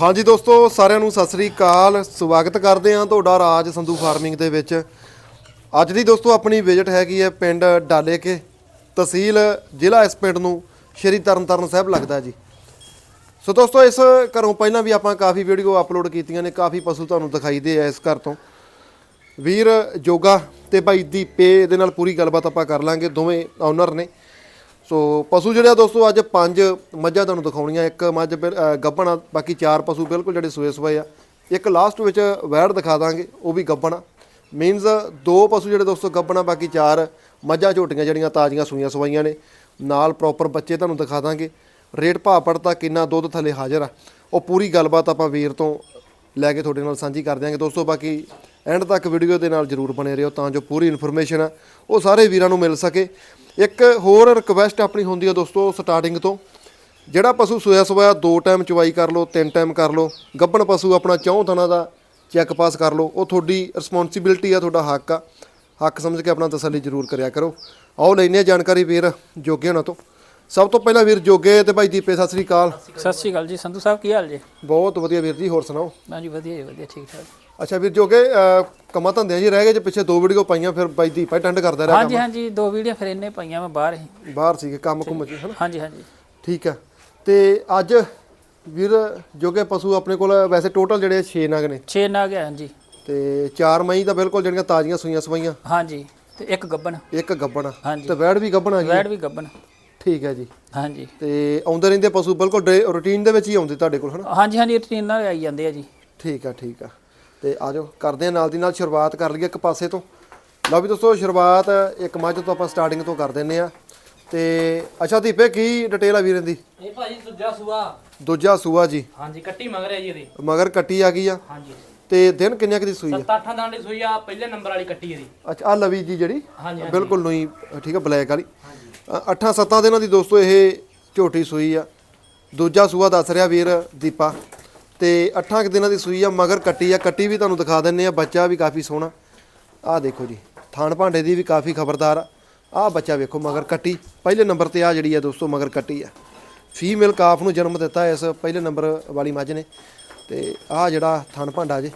ਹਾਂਜੀ ਦੋਸਤੋ, ਸਾਰਿਆਂ ਨੂੰ ਸਤਿ ਸ੍ਰੀ ਅਕਾਲ। ਸਵਾਗਤ ਕਰਦੇ ਹਾਂ ਤੁਹਾਡਾ ਰਾਜ ਸੰਧੂ ਫਾਰਮਿੰਗ ਦੇ ਵਿੱਚ। ਅੱਜ ਦੀ ਦੋਸਤੋ, ਆਪਣੀ ਵਿਜ਼ਿਟ ਹੈਗੀ ਹੈ ਪਿੰਡ ਡਾਲੇਕੇ ਤਹਿਸੀਲ, ਜ਼ਿਲ੍ਹਾ ਇਸ ਪਿੰਡ ਨੂੰ, ਸ਼੍ਰੀ ਤਰਨਤਾਰਨ ਸਾਹਿਬ ਲੱਗਦਾ ਜੀ। ਸੋ ਦੋਸਤੋ, ਇਸ ਘਰੋਂ ਪਹਿਲਾਂ ਵੀ ਆਪਾਂ ਕਾਫੀ ਵੀਡੀਓ ਅਪਲੋਡ ਕੀਤੀਆਂ ਨੇ, ਕਾਫੀ ਪਸ਼ੂ ਤੁਹਾਨੂੰ ਦਿਖਾਈ ਦੇ ਆ ਇਸ ਘਰ ਤੋਂ। ਵੀਰ ਜੋਗਾ ਤੇ ਭਾਈ ਦੀਪੇ ਦੇ ਨਾਲ ਪੂਰੀ ਗੱਲਬਾਤ ਆਪਾਂ ਕਰ ਲਾਂਗੇ, ਦੋਵੇਂ ਓਨਰ ਨੇ। ਸੋ ਪਸ਼ੂ ਜਿਹੜੇ ਆ ਦੋਸਤੋ, ਅੱਜ ਪੰਜ ਮੱਝਾਂ ਤੁਹਾਨੂੰ ਦਿਖਾਉਣੀਆਂ। ਇੱਕ ਮੱਝ ਬਿਲ- ਗੱਭਣ ਆ, ਬਾਕੀ ਚਾਰ ਪਸ਼ੂ ਬਿਲਕੁਲ ਜਿਹੜੇ ਸੂਏ ਸੂਏ ਆ। ਇੱਕ ਲਾਸਟ ਵਿੱਚ ਵੈੜ ਦਿਖਾ ਦਾਂਗੇ, ਉਹ ਵੀ ਗੱਭਣ ਆ। ਮੀਨਸ ਦੋ ਪਸ਼ੂ ਜਿਹੜੇ ਦੋਸਤੋ ਗੱਭਣ ਆ, ਬਾਕੀ ਚਾਰ ਮੱਝਾਂ ਝੋਟੀਆਂ ਜਿਹੜੀਆਂ ਤਾਜ਼ੀਆਂ ਸੂਈਆਂ ਸਵਾਈਆਂ ਨੇ। ਨਾਲ ਪ੍ਰੋਪਰ ਬੱਚੇ ਤੁਹਾਨੂੰ ਦਿਖਾ ਦਾਂਗੇ। ਰੇਟ ਭਾਅ ਪੜਤਾ ਕਿੰਨਾ ਦੁੱਧ ਥੱਲੇ ਹਾਜ਼ਰ ਆ। ਉਹ ਪੂਰੀ ਗੱਲਬਾਤ ਆਪਾਂ ਵੀਰ ਤੋਂ ਲੈ ਕੇ ਤੁਹਾਡੇ ਨਾਲ ਸਾਂਝੀ ਕਰ ਦਿਆਂਗੇ। ਦੋਸਤੋ, ਬਾਕੀ ਐਂਡ ਤੱਕ ਵੀਡੀਓ ਦੇ ਨਾਲ ਜਰੂਰ ਬਣੇ ਰਹੋ ਤਾਂ ਜੋ ਪੂਰੀ ਇਨਫੋਰਮੇਸ਼ਨ ਆ ਉਹ ਸਾਰੇ ਵੀਰਾਂ ਨੂੰ ਮਿਲ ਸਕੇ। ਇੱਕ ਹੋਰ ਰਿਕਵੈਸਟ ਆਪਣੀ ਹੁੰਦੀ ਆ ਦੋਸਤੋ ਸਟਾਰਟਿੰਗ ਤੋਂ। ਜਿਹੜਾ ਪਸ਼ੂ ਸੋਇਆ ਸੋਇਆ ਦੋ ਟਾਈਮ ਚਵਾਈ ਕਰ ਲਓ ਤਿੰਨ ਟਾਈਮ ਕਰ ਲਓ ਗੱਭਣ ਪਸ਼ੂ ਆਪਣਾ ਚੌਂ ਥਣਾ ਦਾ ਚੈੱਕ ਪਾਸ ਕਰ ਲਓ ਉਹ ਤੁਹਾਡੀ ਰਿਸਪੌਂਸਿਬਿਲਟੀ ਆ ਤੁਹਾਡਾ ਹੱਕ ਆ। ਹੱਕ ਸਮਝ ਕੇ ਆਪਣਾ ਤਸੱਲੀ ਜ਼ਰੂਰ ਕਰਿਆ ਕਰੋ। ਆਓ ਲੈਨੇ ਆ ਜਾਣਕਾਰੀ ਵੀਰ ਜੋਗੇ ਉਹਨਾਂ ਤੋਂ। ਸਭ ਤੋਂ ਪਹਿਲਾਂ ਵੀਰ ਜੋਗੇ ਤੇ ਭਾਈ ਦੀਪੇ ਸਤਿ ਸ੍ਰੀ ਅਕਾਲ। ਸਤਿ ਸ਼੍ਰੀ ਅਕਾਲ ਜੀ। ਸੰਧੂ ਸਾਹਿਬ ਕੀ ਹਾਲ ਜੀ? ਬਹੁਤ ਵਧੀਆ ਵੀਰ ਜੀ ਹੋਰ ਸੁਣਾਓ? ਮੈਂ ਜੀ ਵਧੀਆ ਜੀ ਵਧੀਆ ਠੀਕ ਠਾਕ ਅੱਛਾ ਵੀਰ ਜੋਗੇ ਅਹ, ਕੰਮਾਂ ਧੰਦਿਆਂ ਜੀ ਰਹਿ ਗਏ ਜੇ ਪਿੱਛੇ ਦੋ ਵੀਡੀਓ ਪਾਈਆਂ ਫਿਰ ਬਾਈ ਦੀਪਾ ਅਟੈਂਡ ਕਰਦਾ ਰਿਹਾ ਹਾਂਜੀ ਹਾਂਜੀ ਦੋ ਵੀਡੀਓ ਫਿਰ ਇੰਨੇ ਪਈਆਂ ਮੈਂ ਬਾਹਰ ਹੀ। ਬਾਹਰ ਸੀਗੇ ਕੰਮ ਕੁੰਮ ਚ ਹਨਾ? ਹਾਂਜੀ ਹਾਂਜੀ। ਠੀਕ ਆ। ਤੇ ਅੱਜ ਵੀਰ ਜੋਗੇ ਪਸ਼ੂ ਆਪਣੇ ਕੋਲ ਵੈਸੇ ਟੋਟਲ ਜਿਹੜੇ 6 ਨਗ ਨੇ। 6 ਨਾਗ ਹੈ ਹਾਂਜੀ। ਤੇ 4 ਮਈ ਤਾਂ ਬਿਲਕੁਲ ਜਿਹੜੀਆਂ ਤਾਜ਼ੀਆਂ ਸੂਈਆਂ ਸਵਾਈਆਂ। ਹਾਂਜੀ ਤੇ ਇੱਕ ਗੱਬਨ ਇੱਕ ਗੱਬਣ ਹਾਂਜੀ। ਤੇ ਵੈੜ ਵੀ ਗੱਬਣ ਆ ਗਈ। ਵੈੜ ਵੀ ਗੱਬਨ ਠੀਕ ਹੈ ਜੀ। ਹਾਂਜੀ। ਤੇ ਆਉਂਦੇ ਰਹਿੰਦੇ ਪਸ਼ੂ ਬਿਲਕੁਲ ਰੂਟੀਨ ਦੇ ਵਿੱਚ ਹੀ ਆਉਂਦੇ ਤੁਹਾਡੇ ਕੋਲ ਹਨਾ? ਹਾਂਜੀ ਹਾਂਜੀ ਰੂਟੀਨ ਨਾਲ ਆਈ ਜਾਂਦੇ ਆ ਜੀ। ਠੀਕ ਆ ਠੀਕ ਆ। ਤੇ ਆਜੋ ਕਰਦੇ ਆ ਨਾਲ ਦੀ ਨਾਲ ਸ਼ੁਰੂਆਤ ਕਰ ਲਈਏ ਇੱਕ ਪਾਸੇ ਤੋਂ। ਲਓ ਵੀ ਦੋਸਤੋ ਸ਼ੁਰੂਆਤ ਇੱਕ ਮੱਝ ਤੋਂ ਆਪਾਂ ਸਟਾਰਟਿੰਗ ਤੋਂ ਕਰ ਦਿੰਨੇ ਆ ਤੇ ਅੱਛਾ ਦੀਪੇ ਕੀ ਡਿਟੇਲ ਆ ਵੀਰਾਂ ਦੀ? ਇਹ ਭਾਜੀ ਦੂਜਾ ਸੂਆ। ਦੂਜਾ ਸੂਆ ਜੀ। ਹਾਂਜੀ ਕੱਟੀ ਮੰਗ ਰਿਹਾ ਜੀ ਇਹਦੀ। ਮਗਰ ਕੱਟੀ ਆ ਗਈ ਆ। ਹਾਂਜੀ। ਤੇ ਦਿਨ ਕਿੰਨਿਆਂ ਕੁ ਦੀ ਸੂਈ ਆ? ਸੱਤ ਅੱਠਾਂ ਦਾਂਡੀ ਸੂਈ ਆ ਪਹਿਲੇ ਨੰਬਰ ਵਾਲੀ ਕੱਟੀ ਇਹਦੀ। ਅੱਛਾ ਆ ਲਵੀ ਜੀ ਜਿਹੜੀ? ਹਾਂਜੀ ਬਿਲਕੁਲ ਨਈ ਠੀਕ ਆ ਬਲੈਕ ਵਾਲੀ। ਅੱਠਾਂ ਸੱਤਾਂ ਦਿਨਾਂ ਦੀ ਦੋਸਤੋ ਇਹ ਝੋਟੀ ਸੂਈ ਆ। ਦੂਜਾ ਸੂਆ ਦੱਸ ਰਿਹਾ ਵੀਰ ਦੀਪਾ। ਤੇ ਅੱਠਾਂ ਕੁ ਦਿਨਾਂ ਦੀ ਸੂਈ ਆ, ਮਗਰ ਕੱਟੀ ਆ। ਕੱਟੀ ਵੀ ਤੁਹਾਨੂੰ ਦਿਖਾ ਦਿੰਨੇ ਆ, ਬੱਚਾ ਵੀ ਕਾਫੀ ਸੋਹਣਾ। ਆਹ ਦੇਖੋ ਜੀ, ਥਾਣ ਭਾਂਡੇ ਦੀ ਵੀ ਕਾਫੀ ਖਬਰਦਾਰ ਆ। ਆਹ ਬੱਚਾ ਵੇਖੋ, ਮਗਰ ਕੱਟੀ। ਪਹਿਲੇ ਨੰਬਰ ਤੇ ਆ ਜਿਹੜੀ ਆ ਦੋਸਤੋ, ਮਗਰ ਕੱਟੀ ਆ। ਫੀਮੇਲ ਕਾਫ ਨੂੰ ਜਨਮ ਦਿੱਤਾ ਇਸ ਪਹਿਲੇ ਨੰਬਰ ਵਾਲੀ ਮੱਝ ਨੇ। ਤੇ ਆਹ ਜਿਹੜਾ ਥਣ ਭਾਂਡਾ ਜੇ।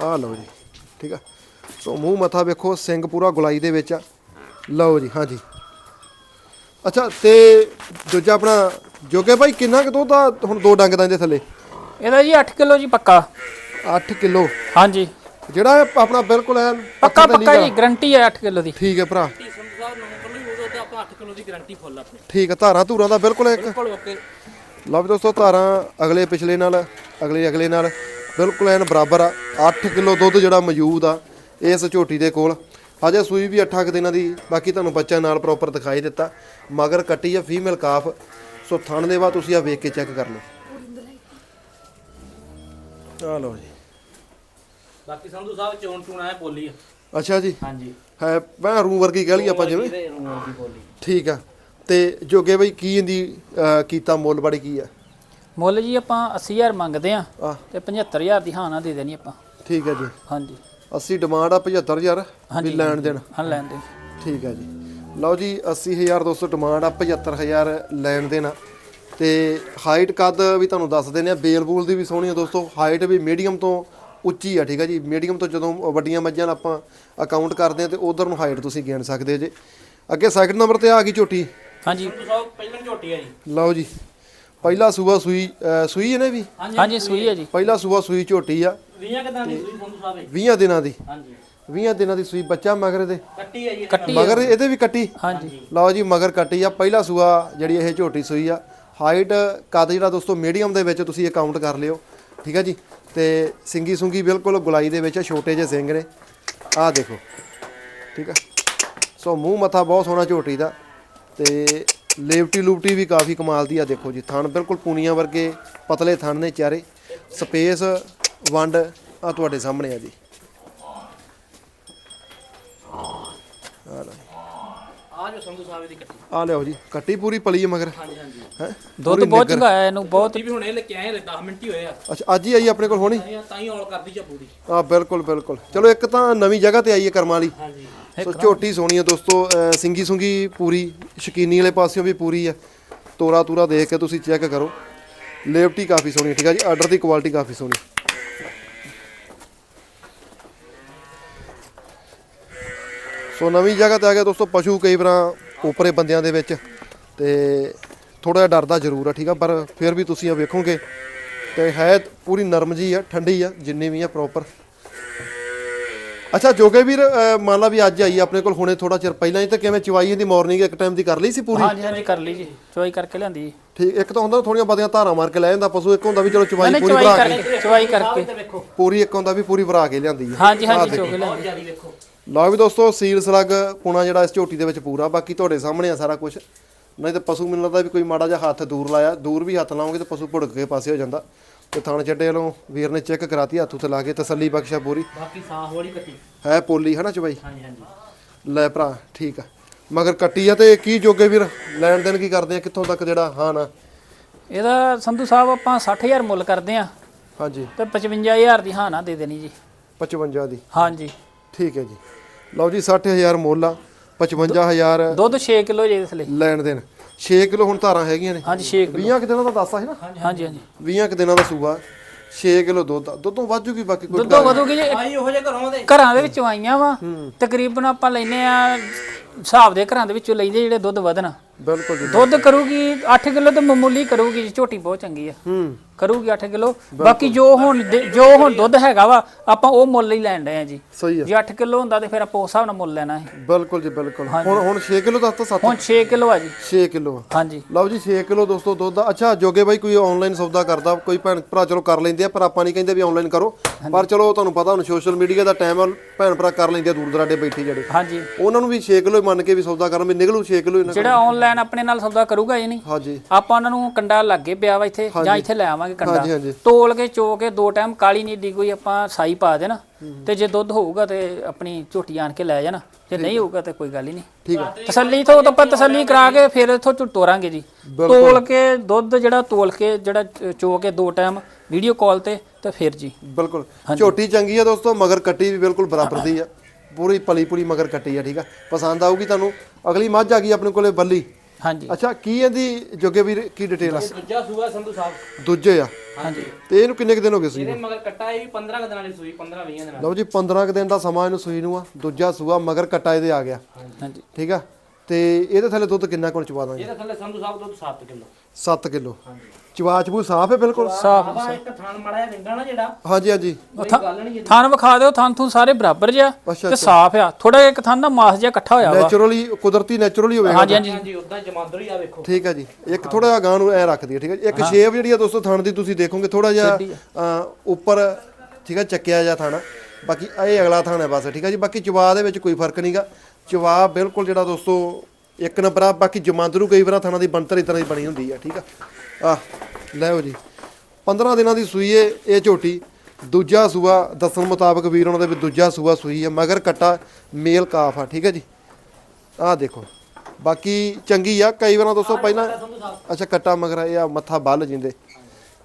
ਆਹ ਲਓ ਜੀ, ਠੀਕ ਆ। ਸੋ ਮੂੰਹ ਮੱਥਾ ਵੇਖੋ ਸਿੰਘ ਪੂਰਾ ਗੁਲਾਈ ਦੇ ਵਿੱਚ ਆ। ਲਓ ਜੀ, ਹਾਂਜੀ। ਅੱਛਾ, ਤੇ ਦੂਜਾ ਆਪਣਾ ਜੋਗੇ ਭਾਈ ਕਿੰਨਾ ਕੁ ਦੁੱਧ ਆ? ਹੁਣ ਦੋ ਡੰਗ ਦਾ ਇਹਦੇ ਥੱਲੇ। ਇਹਦਾ ਜੀ 8 ਕਿਲੋ ਜੀ ਪੱਕਾ। 8 ਕਿਲੋ। ਹਾਂਜੀ। ਜਿਹੜਾ ਇਹ ਆਪਣਾ ਬਿਲਕੁਲ ਐਨ ਪੱਕਾ ਪੱਕਾ ਜੀ ਗਰੰਟੀ ਹੈ 8 ਕਿਲੋ ਦੀ। ਠੀਕ ਹੈ ਭਰਾ। ਸੰਧੂ ਸਾਹਿਬ ਨੰਬਰ ਲਈ ਉਹਦਾ ਤਾਂ ਆਪਾਂ 8 ਕਿਲੋ ਦੀ ਗਾਰੰਟੀ ਫੁੱਲ ਆਪਣੀ। ਠੀਕ ਹੈ ਧਾਰਾਂ ਧੂਰਾਂ ਦਾ ਬਿਲਕੁਲ ਇੱਕ ਲਓ ਵੀ ਦੋਸਤੋ ਧਾਰਾਂ ਅਗਲੇ ਪਿਛਲੇ ਨਾਲ ਅਗਲੇ ਅਗਲੇ ਨਾਲ ਬਿਲਕੁਲ ਐਨ ਬਰਾਬਰ ਆ। 8 ਕਿਲੋ ਦੁੱਧ ਜਿਹੜਾ ਮੌਜੂਦ ਆ ਇਸ ਝੋਟੀ ਦੇ ਕੋਲ। ਅਜੇ ਸੂਈ ਵੀ 8 ਕੁ ਦਿਨਾਂ ਦੀ ਬਾਕੀ ਤੁਹਾਨੂੰ ਬੱਚਾ ਨਾਲ ਪ੍ਰੋਪਰ ਦਿਖਾਈ ਦਿੱਤਾ। ਮਗਰ ਕੱਟੀ ਆ ਫੀਮੇਲ ਕਾਫ ਸੋ ਥਣ ਦੇ ਬਾਅਦ ਤੁਸੀਂ ਆ ਵੇਖ ਕੇ ਚੈੱਕ ਕਰ ਲਓ। ਆ ਲਓ ਜੀ। ਬਾਕੀ ਸੰਧੂ ਸਾਹਿਬ ਚੋਣ ਚੂਣ ਆਇਆ ਪੋਲੀ ਆ। ਅੱਛਾ ਜੀ। ਹਾਂਜੀ। ਹੈ ਮੈਂ ਰੂ ਵਰਗੀ ਕਹਿ ਲਈ ਆਪਾਂ ਜਿਵੇਂ। ਠੀਕ ਆ। ਤੇ ਜੋਗੇ ਬਈ ਕੀ ਇਹਦੀ ਅਹ, ਕੀਤਾ ਮੁੱਲ ਬੜੀ ਕੀ ਆ? ਮੁੱਲ ਜੀ ਆਪਾਂ 80000 ਮੰਗਦੇ ਆ ਤੇ 75000 ਦੀ ਹਾਂ ਨਾ ਦੇ ਦੇਣੀ ਆਪਾਂ। ਠੀਕ ਹੈ ਜੀ। ਹਾਂਜੀ। 80 ਡਿਮਾਂਡ ਆ 75000 ਵੀ ਲੈਣ ਦੇਣ। ਹਾਂ ਲੈਣ ਦੇ। ਠੀਕ ਹੈ ਜੀ। ਲਓ ਜੀ 80200 ਡਿਮਾਂਡ ਆ 75000 ਲੈਣ ਦੇਣਾ ਤੇ ਹਾਈਟ ਕੱਦ ਵੀ ਤੁਹਾਨੂੰ ਦੱਸ ਦਿੰਦੇ ਆ ਬੇਲ ਬੂਲ ਦੀ ਵੀ ਸੋਹਣੀ ਆ ਦੋਸਤੋ। ਹਾਈਟ ਵੀ ਮੀਡੀਅਮ ਤੋਂ ਉੱਚੀ ਆ ਠੀਕ ਹੈ ਜੀ। ਮੀਡੀਅਮ ਤੋਂ ਜਦੋਂ ਵੱਡੀਆਂ ਮੱਝਾਂ ਨਾਲ ਆਪਾਂ ਅਕਾਊਂਟ ਕਰਦੇ ਆ ਤੇ ਉਧਰ ਨੂੰ ਹਾਈਟ ਤੁਸੀਂ ਗਿਣ ਸਕਦੇ ਹੋ ਜੀ। ਅੱਗੇ ਸੈਕਿੰਡ ਨੰਬਰ ਤੇ ਆ ਗਈ ਝੋਟੀ। ਹਾਂਜੀ। ਪਹਿਲਾਂ ਝੋਟੀ ਆ ਜੀ ਲਓ ਜੀ ਪਹਿਲਾ ਸੂਆ ਸੂਈ ਸੂਈ ਇਹਨੇ ਵੀ? ਹਾਂਜੀ ਸੂਈ ਹੈ ਜੀ। ਪਹਿਲਾ ਸੂਆ ਸੂਈ ਝੋਟੀ ਆ। 20 ਕਿਦਾਂ ਦੀ ਸੂਈ ਸੰਧੂ ਸਾਹਿਬ ਇਹ? 20 ਦਿਨਾਂ ਦੀ। ਹਾਂਜੀ। 20 ਦਿਨਾਂ ਦੀ ਸੂਈ ਬੱਚਾ ਮਗਰ ਦੇ ਕੱਟੀ ਆ ਜੀ ਕੱਟੀ ਮਗਰ ਇਹਦੇ ਵੀ ਕੱਟੀ। ਹਾਂਜੀ। ਲਓ ਜੀ ਮਗਰ ਕੱਟੀ ਆ। ਪਹਿਲਾ ਸੂਆ ਜਿਹੜੀ ਇਹ ਝੋਟੀ ਸੂਈ ਆ। ਹਾਈਟ ਕੱਦ ਜਿਹੜਾ ਦੋਸਤੋ ਮੀਡੀਅਮ ਦੇ ਵਿੱਚ ਤੁਸੀਂ ਅਕਾਊਂਟ ਕਰ ਲਿਓ। ਠੀਕ ਆ ਜੀ? ਤੇ ਸਿੰਗੀ ਸੁੰਗੀ ਬਿਲਕੁਲ ਗੁਲਾਈ ਦੇ ਵਿੱਚ ਛੋਟੇ ਜਿਹੇ ਸਿੰਘ ਨੇ। ਆਹ ਦੇਖੋ। ਠੀਕ ਆ? ਸੋ ਮੂੰਹ ਮੱਥਾ ਬਹੁਤ ਸੋਹਣਾ ਝੋਟੀ ਦਾ। ਤੇ ਲੇਵਟੀ ਲੂਪਟੀ ਵੀ ਕਾਫੀ ਕਮਾਲ ਦੀ ਆ ਦੇਖੋ ਜੀ। ਥਣ ਬਿਲਕੁਲ ਪੂਨੀਆਂ ਵਰਗੇ ਪਤਲੇ ਥਣ ਨੇ ਚਾਰੇ। ਸਪੇਸ ਵੰਡ ਆ ਤੁਹਾਡੇ ਸਾਹਮਣੇ ਆ ਜੀ। ਆ ਲਓ ਆ ਜੋ ਸੰਧੂ ਸਾਹਿਬ ਦੀ ਕੱਟੀ। ਆ ਲਿਓ ਜੀ ਕੱਟੀ ਪੂਰੀ ਪਲੀ ਹੈ ਮਗਰ। ਹਾਂਜੀ ਹਾਂਜੀ। ਹੈ? ਦੁੱਧ ਬਹੁਤ ਚੰਗਾਇਆ ਇਹਨੂੰ ਬਹੁਤ ਵੀ ਹੁਣੇ ਲੈ ਕੇ ਆਏ 10 ਮਿੰਟ ਹੀ ਹੋਏ ਆ। ਅੱਛਾ ਅੱਜ ਹੀ ਆਈ ਆਪਣੇ ਕੋਲ ਹੋਣੀ? ਤਾਂ ਤਾਂ ਹੀ ਔਲ ਕਰਦੀ ਚ ਪੂਰੀ। ਆ ਬਿਲਕੁਲ ਬਿਲਕੁਲ। ਚਲੋ ਇੱਕ ਤਾਂ ਨਵੀਂ ਜਗ੍ਹਾ ਤੇ ਆਈ ਹੈ ਕਰਮਾਂ ਵਾਲੀ। ਹਾਂਜੀ। ਸੋ ਝੋਟੀ ਸੋਹਣੀ ਹੈ ਦੋਸਤੋ ਅਹ ਸਿੰਗੀ ਸੁੰਗੀ ਪੂਰੀ ਸ਼ਕੀਨੀ ਵਾਲੇ ਪਾਸਿਓਂ ਵੀ ਪੂਰੀ ਆ। ਤੋਰਾ ਤੂਰਾ ਦੇਖ ਕੇ ਤੁਸੀਂ ਚੈੱਕ ਕਰੋ। ਲੇਵਟੀ ਕਾਫੀ ਸੋਹਣੀ ਠੀਕ ਆ ਜੀ? ਆਰਡਰ ਦੀ ਕੁਆਲਿਟੀ ਕਾਫੀ ਸੋਹਣੀ ਸੋ ਨਵੀਂ ਜਗ੍ਹਾ ਤੇ ਆ ਗਿਆ ਦੋਸਤੋ, ਪਸ਼ੂ ਕਈ ਵਾਰਾਂ ਉਪਰੇ ਬੰਦਿਆਂ ਦੇ ਵਿੱਚ ਤੇ ਥੋੜਾ ਜਿਹਾ ਡਰਦਾ ਜ਼ਰੂਰ ਆ, ਠੀਕ ਆ? ਪਰ ਫਿਰ ਵੀ ਤੁਸੀਂ ਆ ਵੇਖੋਗੇ ਤੇ ਹੈ ਪੂਰੀ ਨਰਮ ਜੀ ਆ, ਠੰਡੀ ਆ, ਜਿੰਨੀ ਵੀ ਆ ਪ੍ਰੋਪਰ ਅੱਛਾ ਜੋਗੇ ਵੀਰ ਮੰਨ ਲਾ ਵੀ ਅੱਜ ਆਈ ਆਪਣੇ ਕੋਲ ਹੁਣੇ ਥੋੜਾ ਚਿਰ ਪਹਿਲਾਂ ਹੀ ਤਾਂ ਕਿਵੇਂ ਚਵਾਈ ਦੀ ਮਾਰਨਿੰਗ ਇੱਕ ਟਾਈਮ ਦੀ ਕਰ ਲਈ ਸੀ ਪੂਰੀ? ਹਾਂਜੀ ਹਾਂਜੀ ਕਰ ਲਈ ਜੀ। ਚਵਾਈ ਕਰਕੇ ਲਿਆਂਦੀ ਜੀ। ਠੀਕ ਇੱਕ ਤਾਂ ਹੁੰਦਾ ਥੋੜੀਆਂ ਬਦੀਆਂ ਧਾਰਾਂ ਮਾਰ ਕੇ ਲੈ ਜਾਂਦਾ ਪਸ਼ੂ ਇੱਕ ਹੁੰਦਾ ਵੀ ਚਲੋ ਚਵਾਈ ਪੂਰੀ ਚਵਾਈ ਭਰਾ ਕੇ। ਕਰਕੇ ਚਵਾਈ ਕਰਕੇ। ਪੂਰੀ ਇੱਕ ਹੁੰਦਾ ਵੀ ਪੂਰੀ ਭਰਾ ਕੇ ਲਿਆਂਦੀ ਹੈ ਹਾਂਜੀ ਹਾਂਜੀ ਬਹੁਤ ਲਿਆਂਦੀ। ਲਓ ਵੀ ਦੋਸਤੋ ਸੀਲ ਸਲੱਗ ਪੁਣਾ ਜਿਹੜਾ ਇਸ ਝੋਟੀ ਦੇ ਵਿੱਚ ਪੂਰਾ ਬਾਕੀ ਤੁਹਾਡੇ ਸਾਹਮਣੇ ਆ ਸਾਰਾ ਕੁਝ ਨਹੀਂ ਤੇ ਪਸ਼ੂ ਮੈਨੂੰ ਲੱਗਦਾ ਵੀ ਕੋਈ ਮਾੜਾ ਜਿਹਾ ਹੱਥ ਦੂਰ ਲਾਇਆ ਦੂਰ ਵੀ ਹੱਥ ਲਾਓਗੇ ਤੇ ਪਸ਼ੂ ਭੁੜਕ ਕੇ ਪਾਸੇ ਹੋ ਜਾਂਦਾ। ਤੇ ਥਣ ਚੱਡੇ ਵੱਲੋਂ ਵੀਰ ਨੇ ਚੈੱਕ ਕਰਾਤੀ ਹੱਥ ਉੱਤੇ ਲਾ ਕੇ ਤਸੱਲੀ ਬਖਸ਼ਾ ਪੂਰੀ। ਬਾਕੀ ਸਾਹ ਵਾਲੀ ਕੱਟੀ। ਹੈ ਪੋਲੀ ਹਨਾ ਚਬਾਈ? ਹਾਂਜੀ ਹਾਂਜੀ। ਲੈ ਭਰਾ ਠੀਕ ਆ। ਮਗਰ ਕੱਟੀ ਆ ਤੇ ਕੀ ਜੋਗੇ ਵੀਰ? ਲੈਣ ਦੇਣ ਕੀ ਕਰਦੇ ਆ? ਕਿੱਥੋਂ ਤੱਕ ਜਿਹੜਾ ਹਾਂ ਨਾ? ਇਹਦਾ ਸੰਧੂ ਸਾਹਿਬ ਆਪਾਂ 60000 ਮੁੱਲ ਕਰਦੇ ਆ। ਹਾਂਜੀ। ਤੇ 55000 ਦੀ ਹਾਂ ਨਾ ਦੇ ਦੇਣੀ ਜੀ। 55 ਦੀ। ਹਾਂਜੀ। ਠੀਕ ਹੈ ਜੀ। ਲਓ ਜੀ 60000 ਮੁੱਲ ਆ 55000 ਦੁੱਧ 6 ਕਿਲੋ ਜੇ ਇਸ ਲਈ। ਲੈਣ ਦੇਣ। 6 ਕਿਲੋ ਹੁਣ ਧਾਰਾਂ ਹੈਗੀਆਂ ਨੇ। ਹਾਂਜੀ 6 ਕਿਲੋ। 20 ਕਿ ਦਿਨਾਂ ਦਾ ਦੱਸਾ ਸੀ ਨਾ? ਹਾਂਜੀ ਹਾਂਜੀ 20 ਕਿ ਦਿਨਾਂ ਦਾ ਸੂਆ। 6 ਕਿਲੋ ਦੁੱਧ। ਦੁੱਧੋਂ ਵੱਧ ਜੂਗੀ ਬਾਕੀ ਕੋਈ ਦੁੱਧੋਂ ਵਧੂਗੀ ਜੀ ਆਈ ਉਹੋ ਜਿਹੇ ਘਰੋਂ ਦੇ। ਘਰਾਂ ਦੇ ਵਿੱਚੋਂ ਆਈਆਂ ਵਾ। ਤਕਰੀਬਨ ਆਪਾਂ ਲੈਨੇ ਆ ਹਿਸਾਬ ਦੇ ਘਰਾਂ ਦੇ ਵਿੱਚੋਂ ਲਈਦੇ ਜਿਹੜੇ ਦੁੱਧ ਵਧਣ। ਬਿਲਕੁਲ ਜੀ ਦੁੱਧ ਕਰੂਗੀ 8 ਕਿਲੋ ਤੇ ਮਾਮੂਲੀ ਕਰੂਗੀ ਜੀ ਝੋਟੀ ਬਹੁਤ ਚੰਗੀ ਆ। ਹੂੰ। ਕਰੂਗੀ 8 ਕਿਲੋ। ਬਾਕੀ ਜੋ ਹੁਣ ਦੇ- ਜੋ ਹੁਣ ਦੁੱਧ ਹੈਗਾ ਵਾ ਆਪਾਂ ਉਹ ਮੁੱਲ ਹੀ ਲੈਣ ਡਏ ਆ ਜੀ। ਸਹੀ ਜੇ 8 ਕਿਲੋ ਹੁੰਦਾ ਤੇ ਫਿਰ ਆਪਾਂ ਉਸ ਹਿਸਾਬ ਨਾਲ ਮੁੱਲ ਲੈਣਾ ਹੈ ਬਿਲਕੁਲ ਜੀ ਬਿਲਕੁਲ। ਹੁਣ ਹੁਣ 6 ਕਿਲੋ ਦਾ ਤਾਂ 7 ਹੁਣ 6 ਕਿਲੋ ਆ ਜੀ। 6 ਕਿਲੋ ਹਾਂਜੀ। ਲਓ ਜੀ 6 ਕਿਲੋ ਦੋਸਤੋ ਦੁੱਧ ਆ ਅੱਛਾ ਜੋਗੇ ਬਾਈ ਕੋਈ ਆਨਲਾਈਨ ਸੌਦਾ ਕਰਦਾ ਕੋਈ ਭੈਣ ਭਰਾ ਚਲੋ ਕਰ ਲੈਂਦੇ ਆ ਪਰ ਆਪਾਂ ਨਹੀਂ ਕਹਿੰਦੇ ਵੀ ਆਨਲਾਈਨ ਕਰੋ। ਪਰ ਚਲੋ ਤੁਹਾਨੂੰ ਪਤਾ ਹੁਣ ਸੋਸ਼ਲ ਮੀਡੀਆ ਦਾ ਟਾਈਮ ਆ ਭੈਣ ਭਰਾ ਕਰ ਲੈਂਦੇ ਆ ਦੂਰ ਦਰਾਡੇ ਬੈਠੇ ਜਿਹੜੇ। ਹਾਂਜੀ। ਉਹਨਾਂ ਨੂੰ ਵੀ 6 ਕਿਲੋ ਮੰਨ ਕੇ ਵੀ ਸੌਦਾ ਕਰਨ ਵੀ ਨਿਕਲੂ 6 ਕਿਲੋ ਇਹਨਾਂ ਜਿਹੜਾ ਆਨਲਾਈਨ ਆਪਣੇ ਨਾਲ ਸੌਦਾ ਕਰੂਗਾ ਜੀ ਨਹੀਂ। ਹਾਂਜੀ। ਆਪਾਂ ਉਹਨਾਂ ਨੂੰ ਕੰਡਾ ਲੱਗੇ ਪਿਆ ਵਾ ਇੱਥੇ ਜਾਂ ਇੱਥੇ ਲੈ ਆਵਾਂਗੇ ਕੰਡਾ। ਹਾਂਜੀ ਤੋਲ ਕੇ ਚੋ ਕੇ ਦੋ ਟਾਈਮ ਕਾਲੀ ਨਹੀਂ ਕੋਈ ਆਪਾਂ ਸਾਈ ਪਾ ਦੇਣਾ। ਤੇ ਜੇ ਦੁੱਧ ਹੋਊਗਾ ਤੇ ਆਪਣੀ ਝੋਟੀ ਆਣ ਕੇ ਲੈ ਜਾਣਾ। ਜੇ ਨਹੀਂ ਹੋਊਗਾ ਤੇ ਕੋਈ ਗੱਲ ਹੀ ਨਹੀਂ। ਠੀਕ ਆ ਤਸੱਲੀ ਤੋਂ ਤਾਂ ਆਪਾਂ ਤਸੱਲੀ ਕਰਾ ਕੇ ਫਿਰ ਇਥੋਂ ਤੋਰਾਂਗੇ ਜੀ। ਤੋਲ ਕੇ ਦੁੱਧ ਜਿਹੜਾ ਤੋਲ ਕੇ ਜਿਹੜਾ ਚ- ਚੋ ਕੇ ਦੋ ਟਾਈਮ ਵੀਡੀਓ ਕਾਲ ਤੇ ਤੇ ਫਿਰ ਜੀ। ਬਿਲਕੁਲ। ਝੋਟੀ ਚੰਗੀ ਆ ਦੋਸਤੋ ਮਗਰ ਕੱਟੀ ਵੀ ਬਿਲਕੁਲ ਬਰਾਬਰ ਦੀ ਆ। ਪੂਰੀ ਪਲੀ ਪੂਰੀ ਮਗਰ ਕੱਟੀ ਆ ਠੀਕ ਆ? ਪਸੰਦ ਆਊਗੀ ਤੁਹਾਨੂੰ। ਅਗਲੀ ਮੱਝ ਆ ਗਈ ਆਪਣੇ ਕੋਲੇ ਬੱਲੀ। ਹਾਂਜੀ। ਅੱਛਾ ਕੀ ਇਹਦੀ ਜੋਗੇ ਵੀਰ ਕੀ ਡਿਟੇਲ ਆ? ਦੂਜਾ ਸੂਆ ਸੰਧੂ ਸਾਹਿਬ। ਦੂਜੇ ਆ? ਹਾਂਜੀ। ਤੇ ਇਹਨੂੰ ਕਿੰਨੇ ਕੁ ਦਿਨ ਹੋ ਗਏ ਸੀ ਇਹਦੇ ਮਗਰ ਕੱਟਾ ਇਹ ਵੀ 15 ਕੁ ਦਿਨਾਂ ਦੀ ਸੂਈ 15 20 ਦਿਨਾਂ ਲਓ ਜੀ 15 ਕੁ ਦਿਨ ਦਾ ਸਮਾਂ ਇਹਨੂੰ ਸੂਈ ਨੂੰ ਆ। ਦੂਜਾ ਸੂਆ ਮਗਰ ਕੱਟਾ ਇਹਦੇ ਆ ਗਿਆ। ਹਾਂਜੀ। ਠੀਕ ਆ? ਤੇ ਇਹਦੇ ਥੱਲੇ ਦੁੱਧ ਕਿੰਨਾ ਕੋਲ ਚਵਾ ਦਾਂਗੇ? ਇਹਦੇ ਥੱਲੇ ਸੰਧੂ ਸਾਹਿਬ ਦੁੱਧ 7 ਕਿਲੋ। 7 ਕਿਲੋ। ਚਵਾ ਚਬੂ ਸਾਫ਼ ਹੈ ਬਿਲਕੁਲ। ਸਾਫ਼ ਆਵਾ ਇੱਕ ਥਾਨ ਮਾੜਾ ਵਿੰਗਾ ਨਾ ਜਿਹੜਾ। ਹਾਂਜੀ ਹਾਂਜੀ। ਕੋਈ ਗੱਲ ਨਹੀਂ ਥਾਨ ਵਿਖਾ ਦਿਓ ਥਾਨ ਥੂਨ ਸਾਰੇ ਬਰਾਬਰ ਜਿਆ ਅੱਛਾ, ਤੇ ਸਾਫ਼ ਆ। ਥੋੜਾ ਜਿਹਾ ਇੱਕ ਥਾਨ ਦਾ ਮਾਸ ਜਿਹਾ ਇਕੱਠਾ ਹੋਇਆ ਵਾ। ਨੇਚਰਲੀ ਕੁਦਰਤੀ ਨੇਚਰਲੀ ਹੋਵੇਗਾ। ਹਾਂਜੀ ਹਾਂਜੀ। ਹਾਂਜੀ ਉਦਾਂ ਜਮਾਂਦਰ ਹੀ ਆ ਵੇਖੋ। ਠੀਕ ਹੈ ਜੀ। ਇੱਕ ਥੋੜਾ ਜਿਹਾ ਗਾਂ ਨੂੰ ਐ ਰੱਖਦੀ ਹੈ ਠੀਕ ਹੈ ਜੀ। ਇੱਕ ਸ਼ੇਪ ਜਿਹੜੀ ਆ ਦੋਸਤੋ ਥਣ ਦੀ ਤੁਸੀਂ ਦੇਖੋਗੇ ਥੋੜਾ ਜਿਹਾ ਅ, ਉੱਪਰ ਠੀਕ ਹੈ ਚੱਕਿਆ ਜਾ ਥਣ। ਬਾਕੀ ਇਹ ਅਗਲਾ ਥਣ ਹੈ ਬਸ ਠੀਕ ਹੈ ਜੀ। ਬਾਕੀ ਚਵਾ ਦੇ ਵਿੱਚ ਕੋਈ ਫ਼ਰਕ ਨਹੀਂਗਾ ਚਵਾ ਬਿਲਕੁਲ ਜਿਹੜਾ ਦੋਸਤੋ ਇੱਕ ਨੰਬਰ ਆ। ਬਾਕੀ ਜਮਾਂਦਰੂ ਕਈ ਵਾਰ ਥਣਾਂ ਦੀ ਬਣਤਰ ਇਸ ਤਰ੍ਹਾਂ ਦੀ ਬਣੀ ਹੁੰਦੀ ਆ ਠੀਕ ਆ। ਆ ਲੈਓ ਜੀ। 15 ਦਿਨਾਂ ਦੀ ਸੂਈ ਏ ਇਹ ਝੋਟੀ। ਦੂਜਾ ਸੂਆ ਦੱਸਣ ਮੁਤਾਬਕ ਵੀਰ ਉਹਨਾਂ ਦੇ ਵੀ ਦੂਜਾ ਸੂਆ ਸੂਈ ਹੈ ਮਗਰ ਕੱਟਾ ਮੇਲ ਕਾਫ ਆ ਠੀਕ ਹੈ ਜੀ। ਆਹ ਦੇਖੋ ਬਾਕੀ ਚੰਗੀ ਆ ਕਈ ਵਾਰਾਂ ਦੋਸਤੋ ਪਹਿਲਾਂ ਅੱਛਾ ਕੱਟਾ ਮਗਰ ਇਹ ਆ ਮੱਥਾ ਬੱਲ ਜਿੰਦੇ।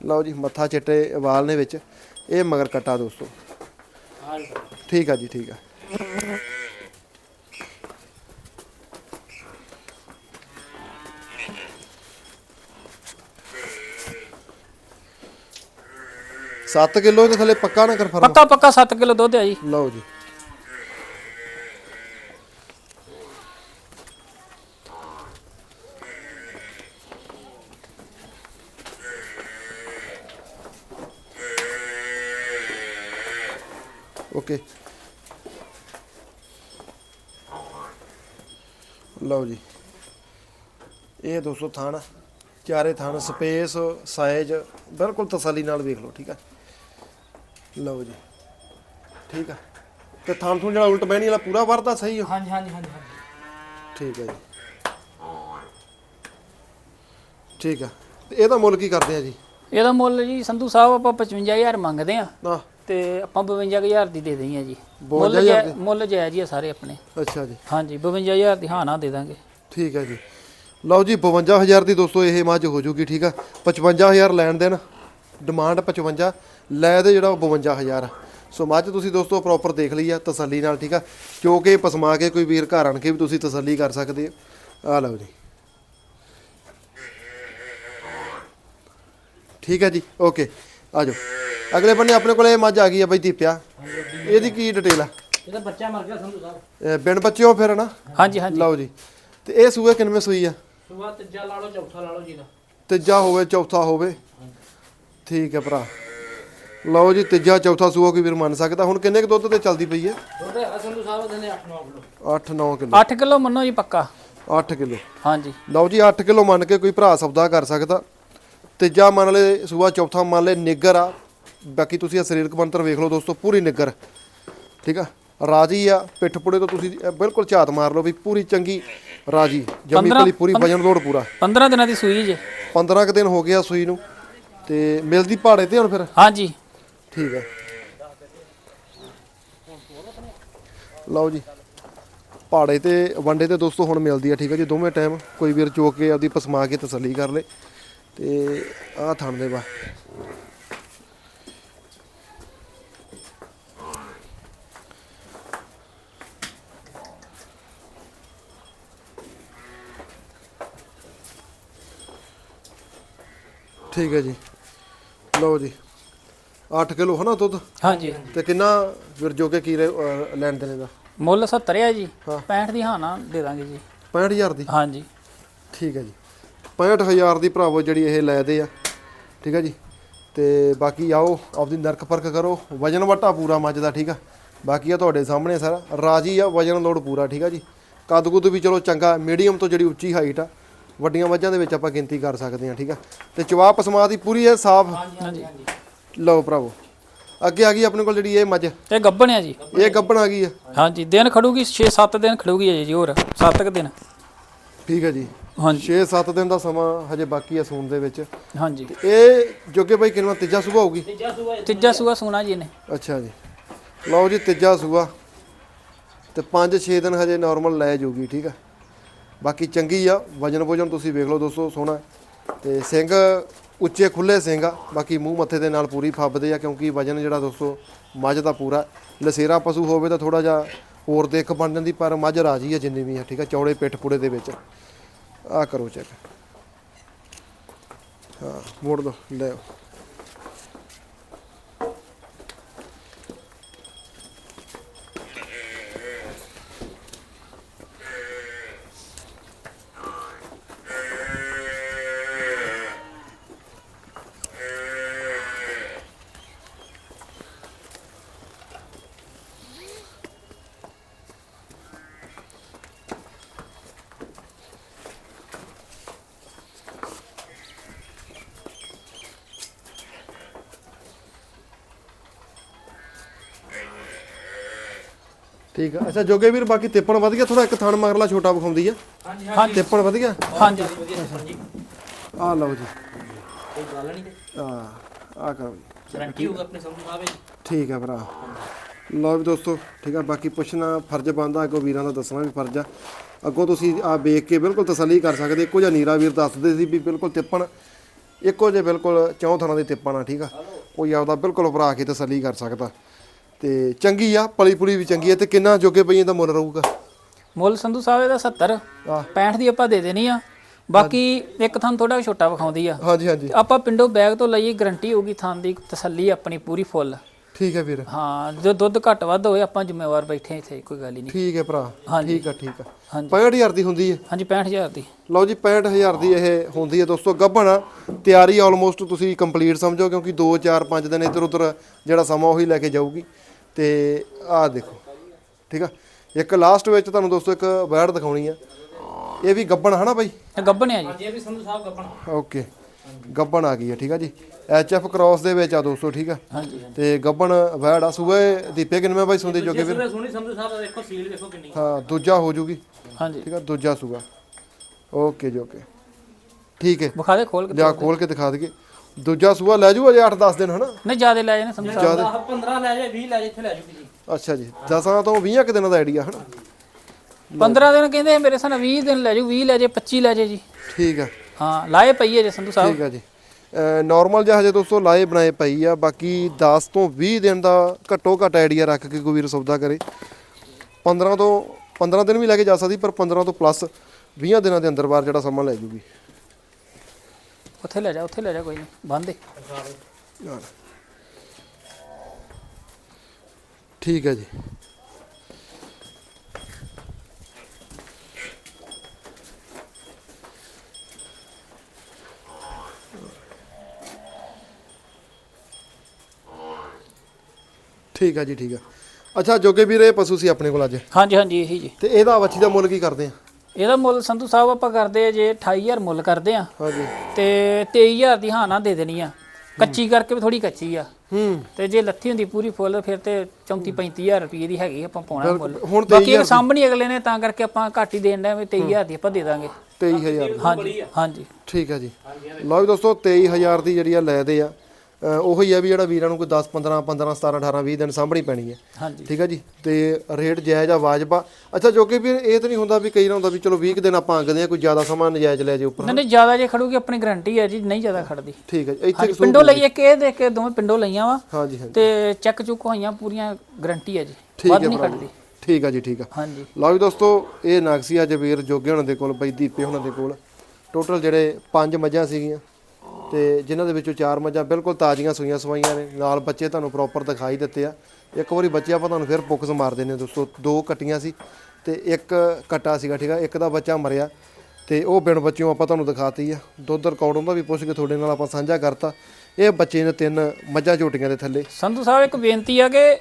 ਲਓ ਜੀ ਮੱਥਾ ਚਿੱਟੇ ਵਾਲ ਨੇ ਵਿੱਚ। ਇਹ ਮਗਰ ਕੱਟਾ ਦੋਸਤੋ। ਠੀਕ ਆ ਜੀ ਠੀਕ ਆ। ਸੱਤ ਕਿਲੋ ਦੇ ਥੱਲੇ ਪੱਕਾ ਨਾ ਕਨਫਰਮ ਪੱਕਾ ਪੱਕਾ 7 ਕਿਲੋ ਦੁੱਧ ਆ ਜੀ। ਲਓ ਜੀ। ਓਕੇ। ਲਓ ਜੀ। ਇਹ 200 ਥਾਨ ਚਾਰੇ ਥਾਨ ਸਪੇਸ ਸਾਈਜ਼ ਬਿਲਕੁਲ ਤਸੱਲੀ ਨਾਲ ਵੇਖ ਲਓ ਠੀਕ ਆ। ਲਓ ਜੀ। ਠੀਕ ਆ। ਤੇ ਥਾਨ ਥੂਨ ਜਿਹੜਾ ਉਲਟ ਬਹਿਣੀ ਵਾਲਾ ਪੂਰਾ ਵਰਦਾ ਸਹੀ ਆ? ਹਾਂਜੀ ਹਾਂਜੀ ਹਾਂਜੀ ਠੀਕ ਹੈ ਜੀ। ਠੀਕ ਆ। ਤੇ ਇਹਦਾ ਮੁੱਲ ਕੀ ਕਰਦੇ ਆ ਜੀ? ਇਹਦਾ ਮੁੱਲ ਜੀ ਸੰਧੂ ਸਾਹਿਬ ਆਪਾਂ 55000 ਮੰਗਦੇ ਆ। ਤੇ ਆਪਾਂ 52000 ਦੀ ਦੇ ਦਈਏ ਜੀ। 52,000 ਮੁੱਲ ਜਾਇ- ਮੁੱਲ ਜਾਇਜ਼ ਹੀ ਆ ਸਾਰੇ ਆਪਣੇ। ਅੱਛਾ ਜੀ। ਹਾਂਜੀ 52000 ਦੀ ਹਾਂ ਨਾ ਦੇ ਦਾਂਗੇ। ਠੀਕ ਹੈ ਜੀ। ਲਓ ਜੀ 52000 ਦੀ ਦੋਸਤੋ ਇਹ ਮੱਝ ਹੋ ਜੂਗੀ ਠੀਕ ਆ। 55000 ਲੈਣ ਦੇਣ। ਡਿਮਾਂਡ 55 ਲੈ ਦੇ ਜਿਹੜਾ ਉਹ 52000 ਆ। ਸੋ ਮੱਝ ਤੁਸੀਂ ਦੋਸਤੋ ਪ੍ਰੋਪਰ ਦੇਖ ਲਈ ਆ ਤਸੱਲੀ ਨਾਲ ਠੀਕ ਆ? ਕਿਉਂਕਿ ਪਸਮਾ ਕੇ ਕੋਈ ਵੀਰ ਘਰ ਆਣ ਕੇ ਵੀ ਤੁਸੀਂ ਤਸੱਲੀ ਕਰ ਸਕਦੇ ਹੋ ਆ ਲਓ ਜੀ। ਠੀਕ ਹੈ ਜੀ ਓਕੇ। ਆ ਜਾਓ। ਅਗਲੇ ਬੰਨੇ ਆਪਣੇ ਕੋਲੇ ਮੱਝ ਆ ਗਈ ਆ ਬਈ ਦੀਪਿਆ। ਇਹਦੀ ਕੀ ਡਿਟੇਲ ਆ? ਇਹਦਾ ਬੱਚਾ ਮਰ ਗਿਆ ਸੰਧੂ ਸਾਹਿਬ। ਇਹ ਬਿਨ ਬੱਚਿਓ ਫਿਰ ਨਾ ਹਾਂਜੀ ਹਾਂਜੀ। ਲਓ ਜੀ। ਤੇ ਇਹ ਸੂਏ ਕਿੰਨਵੇਂ ਸੂਈ ਆ? ਸੁਬਾ ਤੀਜਾ ਲਾ ਲਓ ਚੌਥਾ ਲਾ ਲਓ ਜੀ ਦਾ ਤੀਜਾ ਹੋਵੇ ਚੌਥਾ ਹੋਵੇ। ਠੀਕ ਹੈ ਭਰਾ। ਲਓ ਜੀ ਤੀਜਾ ਚੌਥਾ ਸੂਆ ਕੋਈ ਵੀਰ ਮੰਨ ਸਕਦਾ। ਹੁਣ ਕਿੰਨੇ ਕੁ ਦੁੱਧ ਤੇ ਚੱਲਦੀ ਪਈ ਹੈ? ਦੁੱਧ ਹੈਗਾ ਸੰਧੂ ਸਾਹਿਬ ਦੇ ਨੇ 8-9 ਕਿਲੋ 8-9 ਕਿਲੋ। 8 ਕਿਲੋ ਮੰਨੋ ਜੀ ਪੱਕਾ। 8 ਕਿਲੋ। ਹਾਂਜੀ। ਲਓ ਜੀ 8 ਕਿਲੋ ਮੰਨ ਕੇ ਕੋਈ ਭਰਾ ਸੌਦਾ ਕਰ ਸਕਦਾ। ਤੀਜਾ ਮੰਨ ਲੈ ਸੂਆ ਚੌਥਾ ਮੰਨ ਲੈ ਨਿੱਗਰ ਆ। ਬਾਕੀ ਤੁਸੀਂ ਇਹ ਸਰੀਰਕ ਬਣਤਰ ਵੇਖ ਲਓ ਦੋਸਤੋ ਪੂਰੀ ਨਿੱਗਰ ਠੀਕ ਆ? ਰਾਜੀ ਆ ਪਿੱਠ ਪੁੜੇ ਤੋਂ ਤੁਸੀਂ ਬਿਲਕੁਲ ਝਾਤ ਮਾਰ ਲਓ ਵੀ ਪੂਰੀ ਚੰਗੀ ਰਾਜੀ। ਜੰਮੀ ਪਲੀ ਪੂਰੀ ਵਜਨ ਲੋੜ ਪੂਰਾ। 15 ਦਿਨਾਂ ਦੀ ਸੂਈ ਜੇ। 15 ਕੁ ਦਿਨ ਹੋ ਗਿਆ ਸੂਈ ਨੂੰ। ਤੇ ਮਿਲਦੀ ਪਹਾੜੇ ਤੇ ਹੁਣ ਫਿਰ? ਹਾਂਜੀ। ਠੀਕ ਹੈ। ਲਓ ਜੀ ਪਹਾੜੇ ਤੇ ਵੰਡੇ ਤੇ ਦੋਸਤੋ ਹੁਣ ਮਿਲਦੀ ਆ, ਠੀਕ ਹੈ ਜੀ, ਦੋਵੇਂ ਟਾਈਮ ਕੋਈ ਵੀਰ ਚੋਕ ਕੇ ਆਪਦੀ ਪਸਮਾ ਕੇ ਤਸੱਲੀ ਕਰ ਲੇ। ਤੇ ਆਹ ਥਣ ਦੇ ਵਾ ਠੀਕ ਹੈ ਜੀ। ਲਓ ਜੀ। 8 ਕਿਲੋ ਹਨਾ ਦੁੱਧ? ਹਾਂਜੀ ਤੇ ਕਿੰਨਾ ਵੀਰ ਜੋਗੇ ਕੀ ਰੇ- ਅਹ ਲੈਣ ਦੇਣੇ ਦਾ? ਮੁੱਲ 70 ਹੈ ਜੀ। ਹਾਂ। 65 ਦੀ ਹਾਂ ਨਾ ਦੇ ਦਾਂਗੇ ਜੀ। 65000 ਦੀ? ਹਾਂਜੀ। ਠੀਕ ਹੈ ਜੀ। 65000 ਦੀ ਭਰਾਵੋ ਜਿਹੜੀ ਇਹ ਲੈਦੇ ਆ। ਠੀਕ ਹੈ ਜੀ। ਤੇ ਬਾਕੀ ਆਓ ਆਪਦੀ ਨਰਕ ਪਰਖ ਕਰੋ। ਵਜਨ ਵਟਾ ਪੂਰਾ ਮੱਝ ਦਾ ਠੀਕ ਆ? ਬਾਕੀ ਆ ਤੁਹਾਡੇ ਸਾਹਮਣੇ ਸਾਰਾ। ਰਾਜੀ ਆ ਵਜਨ ਲੋਡ ਪੂਰਾ ਠੀਕ ਆ ਜੀ। ਕੱਦ ਕੁੱਦ ਵੀ ਚਲੋ ਚੰਗਾ ਮੀਡੀਅਮ ਤੋਂ ਜਿਹੜੀ ਉੱਚੀ ਹਾਈਟ ਆ ਵੱਡੀਆਂ ਮੱਝਾਂ ਦੇ ਵਿੱਚ ਆਪਾਂ ਗਿਣਤੀ ਕਰ ਸਕਦੇ ਆ ਠੀਕ ਆ? ਤੇ ਚਵਾ ਪਸਮਾ ਦੀ ਪੂਰੀ ਹੈ ਸਾਫ਼। ਹਾਂਜੀ। ਲਓ ਭਰਾਵੋ। ਅੱਗੇ ਆ ਗਈ ਆਪਣੇ ਕੋਲ ਜਿਹੜੀ ਇਹ ਮੱਝ। ਇਹ ਗੱਬਣ ਹੈ ਜੀ। ਇਹ ਗੱਬਣ ਆ ਗਈ ਆ। ਹਾਂਜੀ ਦਿਨ ਖੜੂਗੀ 6-7 ਦਿਨ ਖੜੂਗੀ ਅਜੇ ਜੀ ਹੋਰ 7 ਦਿਨ। ਠੀਕ ਹੈ ਜੀ। ਹਾਂਜੀ। 6-7 ਦਿਨ ਦਾ ਸਮਾਂ ਹਜੇ ਬਾਕੀ ਆ ਸੂਣ ਦੇ ਵਿੱਚ। ਹਾਂਜੀ। ਇਹ ਜੋਗੇ ਬਾਈ ਕਿੰਨਾ ਤੀਜਾ ਸੁਭਾ ਹੋਊਗੀ? ਤੀਜਾ ਸੁਬਾ ਤੀਜਾ ਜੀ ਨੇ ਅੱਛਾ ਜੀ। ਲਓ ਜੀ ਤੀਜਾ ਸੂਆ। ਤੇ 5-6 ਦਿਨ ਹਜੇ ਨਾਰਮਲ ਲੈ ਜਾਊਗੀ ਠੀਕ ਆ। ਬਾਕੀ ਚੰਗੀ ਆ ਵਜਨ ਵਜਨ ਤੁਸੀਂ ਵੇਖ ਲਓ ਦੋਸਤੋ ਸੋਹਣਾ। ਤੇ ਸਿੰਘ ਉੱਚੇ ਖੁੱਲੇ ਸਿੰਘ ਆ, ਬਾਕੀ ਮੂੰਹ ਮੱਥੇ ਦੇ ਨਾਲ ਪੂਰੀ ਫੱਬਦੇ ਆ, ਕਿਉਂਕਿ ਵਜਨ ਜਿਹੜਾ ਦੋਸਤੋ, ਮੱਝ ਦਾ ਪੂਰਾ। ਲਸੇਰਾ ਪਸ਼ੂ ਹੋਵੇ ਤਾਂ ਥੋੜਾ ਜਿਹਾ ਹੋਰ ਦੇਖ ਬਣ ਜਾਂਦੀ, ਪਰ ਮੱਝ ਰਾਜੀ ਆ ਜਿੰਨੀ ਵੀ ਆ, ਠੀਕ ਆ? ਚੌੜੇ ਪਿੱਠ ਪੂੜੇ ਦੇ ਵਿੱਚ। ਆ ਕਰੋ ਚੈੱਕ ਹਾਂ, ਮੋੜ ਦੋ, ਲੈ ਠੀਕ ਆ। ਅੱਛਾ ਜੋਗੇ ਵੀਰ ਬਾਕੀ ਤਿੱਪਣ ਵਧ ਗਿਆ ਥੋੜਾ ਇੱਕ ਥਣ ਮਗਰਲਾ ਛੋਟਾ ਵਿਖਾਉਂਦੀ ਆ। ਹਾਂਜੀ ਤਿੱਪਣ ਵਧ ਗਿਆ। ਹਾਂਜੀ। ਵਧੀਆ ਸਰ ਜੀ ਆ ਲਓ ਜੀ। ਕੋਈ ਗੱਲ ਨਹੀਂ। ਤੇ ਆ ਆ ਕਰੋ ਜੀ। ਗਰੰਟੀ ਹੋਊਗਾ ਆਪਣੇ ਸੰਧੂ ਸਾਹਿਬ ਜੀ। ਠੀਕ ਆ ਭਰਾ। ਲਓ ਵੀ ਦੋਸਤੋ ਠੀਕ ਆ ਬਾਕੀ ਪੁੱਛਣਾ ਫਰਜ਼ ਬਣਦਾ ਅੱਗੋਂ ਵੀਰਾਂ ਦਾ ਦੱਸਣਾ ਵੀ ਫਰਜ਼ ਆ। ਅੱਗੋਂ ਤੁਸੀਂ ਆ ਵੇਖ ਕੇ ਬਿਲਕੁਲ ਤਸੱਲੀ ਕਰ ਸਕਦੇ ਇੱਕੋ ਜਿਹਾ ਨੀਰਾ ਵੀਰ ਦੱਸਦੇ ਸੀ ਵੀ ਬਿਲਕੁਲ ਤਿੱਪਣ ਇੱਕੋ ਜਿਹੇ ਬਿਲਕੁਲ ਚੌਂ ਥਾਂ ਦੇ ਤਿੱਪਣ ਆ ਠੀਕ ਆ। ਕੋਈ ਆਪਦਾ ਬਿਲਕੁਲ ਭਰਾ ਕੇ ਤਸੱਲੀ ਕਰ ਸਕਦਾ। ਤੇ ਚੰਗੀ ਆ ਪਲੀ ਪੁਲੀ ਵੀ ਚੰਗੀ ਆ ਤੇ ਕਿੰਨਾ ਜੋਗੇ ਪਈ ਇਹਦਾ ਮੁੱਲ ਰਹੂਗਾ? ਮੁੱਲ ਸੰਧੂ ਸਾਹਿਬ ਇਹਦਾ 70 ਆਹ। 65 ਦੀ ਆਪਾਂ ਦੇ ਦੇਣੀ ਆ। ਬਾਕੀ ਇੱਕ ਥਾਂ ਥੋੜਾ ਛੋਟਾ ਵਿਖਾਉਂਦੀ ਆ। ਹਾਂਜੀ ਹਾਂਜੀ। ਆਪਾਂ ਪਿੰਡੋਂ ਬੈਗ ਤੋਂ ਲਈਏ ਗਰੰਟੀ ਹੋਊਗੀ ਥਾਂ ਦੀ ਤਸੱਲੀ ਆਪਣੀ ਪੂਰੀ ਫੁੱਲ। ਠੀਕ ਹੈ ਵੀਰ। ਹਾਂ ਜੋ ਦੁੱਧ ਘੱਟ ਵੱਧ ਹੋਏ ਆਪਾਂ ਜ਼ਿੰਮੇਵਾਰ ਬੈਠੇ ਇੱਥੇ ਕੋਈ ਗੱਲ ਹੀ ਨਹੀਂ। ਠੀਕ ਹੈ ਭਰਾ। ਠੀਕ ਆ ਠੀਕ ਹਾਂਜੀ। 65000 ਦੀ ਹੁੰਦੀ ਹੈ ਹਾਂਜੀ 65000 ਦੀ। ਲਓ ਜੀ 65000 ਦੀ ਇਹ ਹੁੰਦੀ ਹੈ ਦੋਸਤੋ ਗੱਭਣ। ਤਿਆਰੀ ਆਲਮੋਸਟ ਤੁਸੀਂ ਕੰਪਲੀਟ ਸਮਝੋ ਕਿਉਂਕਿ 2 4 5 ਦਿਨ ਇੱਧਰ ਉੱਧਰ ਜਿਹੜਾ ਸਮਾਂ ਉਹੀ ਲੈ ਕੇ ਜਾਊਗੀ। ਤੇ ਆਹ ਦੇਖੋ ਠੀਕ ਆ? ਇੱਕ ਲਾਸਟ ਵਿੱਚ ਤੁਹਾਨੂੰ ਦੋਸਤੋ ਇੱਕ ਵੈੜ ਦਿਖਾਉਣੀ ਆ। ਇਹ ਵੀ ਗੱਭਣ ਹਨਾ ਬਾਈ? ਇਹ ਗੱਬਣ ਆ ਜੀ। ਹਾਂਜੀ ਇਹ ਵੀ ਸੰਧੂ ਸਾਹਿਬ ਗੱਪਣਾ ਓਕੇ। ਗੱਭਣ ਆ ਗਈ ਹੈ ਠੀਕ ਆ ਜੀ? ਐਚ ਐਫ ਕ੍ਰਾਸ ਦੇ ਵਿੱਚ ਆ ਦੋਸਤੋ ਠੀਕ ਆ? ਹਾਂਜੀ ਤੇ ਗੱਭਣ ਵੈੜ ਆ। ਸੂਬੇ ਦੀਪੇ ਕਿੰਨੇ ਬਾਈ ਸੁਣਦੇ ਜੋਗੇ ਵੀਰ ਸੋਹਣੀ ਸੰਧੂ ਸਾਹਿਬ ਦਾ ਦੇਖੋ ਸੀਲ ਦੇਖੋ ਕਿੰਨੀ ਹਾਂ ਦੂਜਾ ਹੋ ਜੂਗੀ। ਹਾਂਜੀ। ਠੀਕ ਆ ਦੂਜਾ ਸੂਗਾ ਓਕੇ ਜੀ ਓਕੇ। ਠੀਕ ਹੈ। ਵਿਖਾ ਦੇ ਖੋਲ ਕੇ ਲਿਆ ਖੋਲ ਕੇ ਦਿਖਾ ਦਈਏ। ਦੂਜਾ ਸੂਆ ਲੈ ਜੂ ਅਜੇ 8-10 ਦਿਨ ਹਨਾ? ਨਹੀਂ ਜਿਆਦੇ ਲੈ ਜਾਣੇ ਸਾਹਿਬ 10 15 ਲੈ ਜਾਏ 20 ਲੈ ਜਾਏ ਇੱਥੇ ਲੈ ਜੂਗੀ ਜੀ। ਅੱਛਾ ਜੀ 10 ਤੋਂ 20 ਕਿ ਦਿਨਾਂ ਦਾ ਆਈਡੀਆ ਹਨਾ? 15 ਦਿਨ ਕਹਿੰਦੇ ਮੇਰੇ ਸਾਨ 20 ਦਿਨ ਲੈ ਜੂ 20 ਲੈ ਜੇ 25 ਲੈ ਜੇ ਜੀ। ਠੀਕ ਆ। ਹਾਂ ਲਾਏ ਪਈ ਹੈ ਜੇ ਸੰਧੂ ਸਾਹਿਬ। ਠੀਕ ਆ ਜੀ। ਨਾਰਮਲ ਜਿਹਾ ਹਜੇ ਦੋਸਤੋ ਲਾਏ ਬਣਾਏ ਪਈ ਆ ਬਾਕੀ 10 ਤੋਂ 20 ਦਿਨ ਦਾ ਘੱਟੋ ਘੱਟ ਆਈਡੀਆ ਰੱਖ ਕੇ ਕੋਈ ਵੀਰ ਸੌਦਾ ਕਰੇ। 15 ਤੋਂ 15 ਦਿਨ ਵੀ ਲੈ ਕੇ ਜਾ ਸਕਦੀ ਪਰ 15 ਤੋਂ ਪਲੱਸ 20 ਦਿਨਾਂ ਦੇ ਅੰਦਰ ਬਾਰ ਜਿਹੜਾ ਸਮਾਂ ਲੈ ਜੂਗੀ। ਉੱਥੇ ਲੈ ਜਾ ਉੱਥੇ ਲੈ ਜਾ ਕੋਈ ਨਹੀਂ ਬੰਦ ਦੇ। ਠੀਕ ਹੈ ਜੀ। ਠੀਕ ਹੈ ਜੀ ਠੀਕ ਹੈ। ਅੱਛਾ ਜੋਗੇ ਵੀਰ ਪਸ਼ੂ ਸੀ ਆਪਣੇ ਕੋਲ ਅੱਜ? ਹਾਂਜੀ ਹਾਂਜੀ ਇਹੀ ਜੀ। ਤੇ ਇਹਦਾ ਵੱਛੀ ਦਾ ਮੁੱਲ ਕੀ ਕਰਦੇ ਆ? ਇਹਦਾ ਮੁੱਲ ਸੰਧੂ ਸਾਹਿਬ ਆਪਾਂ ਕਰਦੇ ਆ ਜੇ 28000 ਮੁੱਲ ਕਰਦੇ ਆ। ਹਾਂਜੀ। ਤੇ 23000 ਦੀ ਹਾਂ ਨਾ ਦੇ ਦੇਣੀ ਆ। ਕੱਚੀ ਕਰਕੇ ਵੀ ਥੋੜੀ ਕੱਚੀ ਆ। ਹੂੰ। ਤੇ ਜੇ ਲੱਥੀ ਹੁੰਦੀ ਪੂਰੀ ਫੁੱਲ ਫਿਰ ਤੇ 34 35000 ਰੁਪਏ ਦੀ ਹੈਗੀ ਆਪਾਂ ਪਾਉਣਾ ਮੁੱਲ। ਹੁਣ ਬਾਕੀ ਇਹ ਸਾਂਭਣੀ ਅਗਲੇ ਨੇ ਤਾਂ ਕਰਕੇ ਆਪਾਂ ਘੱਟ ਹੀ ਦੇਣ ਦਾ ਵੀ 23000 ਦੀ ਆਪਾਂ ਦੇ ਦਾਂਗੇ। 23000 ਹਾਂਜੀ ਹਾਂਜੀ। ਠੀਕ ਹੈ ਜੀ। ਲਓ ਵੀ ਦੋਸਤੋ 23000 ਦੀ ਜਿਹੜੀ ਆ ਲੈਦੇ ਆ। ਉਹੀ ਆ ਵੀ ਜਿਹੜਾ ਵੀਰਾਂ ਨੂੰ ਕੋਈ 10 15 15 17 18 20 ਦਿਨ ਸਾਂਭਣੀ ਪੈਣੀ ਹੈ। ਠੀਕ ਹੈ ਜੀ? ਤੇ ਰੇਟ ਜਾਇਜ਼ ਆ ਵਾਜਬਾ ਅੱਛਾ ਜੋ ਕਿ ਵੀ ਇਹ ਤਾਂ ਨਹੀਂ ਹੁੰਦਾ ਵੀ ਕਈ ਨਾ ਹੁੰਦਾ ਵੀ ਚਲੋ 20 ਕੁ ਦਿਨ ਆਪਾਂ ਅੰਗਦੇ ਆ ਕੋਈ ਜ਼ਿਆਦਾ ਸਮਾਂ ਨਜਾਇਜ਼ ਲੈ ਜੇ ਉੱਪਰ। ਨਹੀਂ ਨਹੀਂ ਜ਼ਿਆਦਾ ਜੇ ਖੜੂਗੀ ਆਪਣੀ ਗਾਰੰਟੀ ਹੈ ਜੀ ਨਹੀਂ ਜ਼ਿਆਦਾ ਖੜਦੀ। ਠੀਕ ਹੈ ਜੀ ਇੱਥੇ ਪਿੰਡੋਂ ਲਈ ਇੱਕ ਇਹ ਦੇਖ ਕੇ ਦੋਵੇਂ ਪਿੰਡੋਂ ਲਈਆਂ ਵਾ। ਹਾਂਜੀ ਹਾਂਜੀ। ਤੇ ਚੈੱਕ ਚੁੱਕ ਹੋਈਆਂ ਪੂਰੀਆਂ ਗਾਰੰਟੀ ਹੈ ਜੀ ਵੱਧ ਨਹੀਂ ਖੜਦੀ। ਠੀਕ ਆ ਜੀ ਠੀਕ ਆ। ਹਾਂਜੀ। ਲਓ ਵੀ ਦੋਸਤੋ ਇਹ ਨਾਗਸੀਆ ਜਵੀਰ ਜੋਗੇ ਹੁਣਾਂ ਦੇ ਕੋਲ ਬਈ ਦੀਪੇ ਹੁਣਾਂ ਦੇ ਕੋਲ। ਟੋਟਲ ਜਿਹੜੇ ਪੰਜ ਮੱਝਾਂ ਸੀਗੀਆਂ ਤੇ ਜਿਨ੍ਹਾਂ ਦੇ ਵਿੱਚੋਂ ਚਾਰ ਮੱਝਾਂ ਬਿਲਕੁਲ ਤਾਜ਼ੀਆਂ ਸੂਈਆਂ ਸਵਾਈਆਂ ਨੇ। ਨਾਲ ਬੱਚੇ ਤੁਹਾਨੂੰ ਪ੍ਰੋਪਰ ਦਿਖਾਈ ਦਿੱਤੇ ਆ। ਇੱਕ ਵਾਰੀ ਬੱਚੇ ਆਪਾਂ ਤੁਹਾਨੂੰ ਫਿਰ ਪੁਕਸ ਮਾਰਦੇ ਨੇ ਦੋਸਤੋ। ਦੋ ਕੱਟੀਆਂ ਸੀ ਤੇ ਇੱਕ ਕੱਟਾ ਸੀਗਾ, ਠੀਕ ਆ? ਇੱਕ ਦਾ ਬੱਚਾ ਮਰਿਆ ਤੇ ਉਹ ਬਿਨ ਬੱਚਿਓ ਆਪਾਂ ਤੁਹਾਨੂੰ ਦਿਖਾਤੀ ਆ। ਦੁੱਧ ਰਿਕਾਰਡ ਉਹਦਾ ਵੀ ਪੁੱਛ ਕੇ ਤੁਹਾਡੇ ਨਾਲ ਆਪਾਂ ਸਾਂਝਾ ਕਰਤਾ। ਇਹ ਬੱਚੇ ਨੇ ਤਿੰਨ ਮੱਝਾਂ ਝੋਟੀਆਂ ਦੇ ਥੱਲੇ। ਸੰਧੂ ਸਾਹਿਬ, ਇੱਕ ਬੇਨਤੀ ਆ ਕਿ